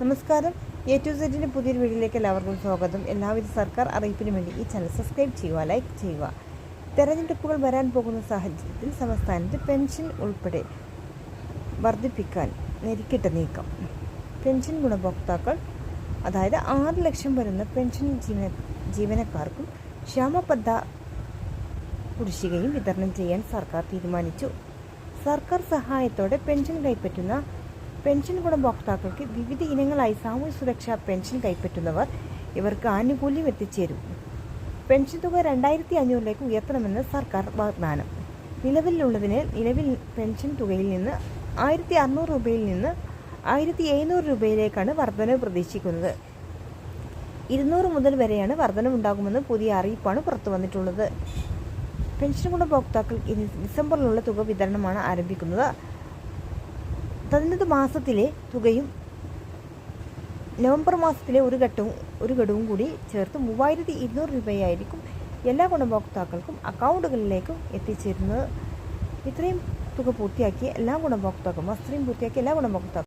നമസ്കാരം. A to സെറ്റിന്റെ പുതിയൊരു വീഡിയോയിലേക്ക് എല്ലാവർക്കും സ്വാഗതം. എല്ലാവിധ സർക്കാർ അറിയിപ്പിനു വേണ്ടി ഈ ചാനൽ സബ്സ്ക്രൈബ് ചെയ്യുക ലൈക്ക് ചെയ്യുക. തെരഞ്ഞെടുപ്പുകൾ വരാൻ പോകുന്ന സാഹചര്യത്തിൽ സംസ്ഥാനത്ത് പെൻഷൻ ഉൾപ്പെടെ വർദ്ധിപ്പിക്കാൻ നെരുക്കിട്ട നീക്കം. പെൻഷൻ ഗുണഭോക്താക്കൾ അതായത് ആറ് ലക്ഷം വരുന്ന പെൻഷൻ ജീവന ജീവനക്കാർക്കും ക്ഷാമബദ്ധ കുടിശ്ശികയും വിതരണം ചെയ്യാൻ സർക്കാർ തീരുമാനിച്ചു. സർക്കാർ സഹായത്തോടെ പെൻഷൻ കൈപ്പറ്റുന്ന പെൻഷൻ ഗുണഭോക്താക്കൾക്ക് വിവിധ ഇനങ്ങളായി സാമൂഹ്യ സുരക്ഷാ പെൻഷൻ കൈപ്പറ്റുന്നവർ ഇവർക്ക് ആനുകൂല്യം എത്തിച്ചേരും. പെൻഷൻ തുക രണ്ടായിരത്തി അഞ്ഞൂറിലേക്ക് ഉയർത്തണമെന്ന് സർക്കാർ വാഗ്ദാനം. നിലവിലുള്ളതിന് നിലവിൽ പെൻഷൻ തുകയിൽ നിന്ന് ആയിരത്തി അറുന്നൂറ് രൂപയിൽ നിന്ന് ആയിരത്തി എഴുന്നൂറ് രൂപയിലേക്കാണ് വർധനവ് പ്രതീക്ഷിക്കുന്നത്. ഇരുന്നൂറ് മുതൽ വരെയാണ് വർധനവുണ്ടാകുമെന്ന് പുതിയ അറിയിപ്പാണ് പുറത്തു വന്നിട്ടുള്ളത്. പെൻഷൻ ഗുണഭോക്താക്കൾ ഡിസംബറിലുള്ള തുക വിതരണമാണ് ആരംഭിക്കുന്നത്. തനത് മാസത്തിലെ തുകയും നവംബർ മാസത്തിലെ ഒരു ഘട്ടവും ഒരു ഘടവും കൂടി ചേർത്ത് മൂവായിരത്തി ഇരുന്നൂറ് രൂപയായിരിക്കും എല്ലാ ഗുണഭോക്താക്കൾക്കും അക്കൗണ്ടുകളിലേക്കും എത്തിച്ചേരുന്നത്. ഇത്രയും തുക പൂർത്തിയാക്കിയ എല്ലാ ഗുണഭോക്താക്കളും അത്രയും പൂർത്തിയാക്കിയ എല്ലാ ഗുണഭോക്താക്കളും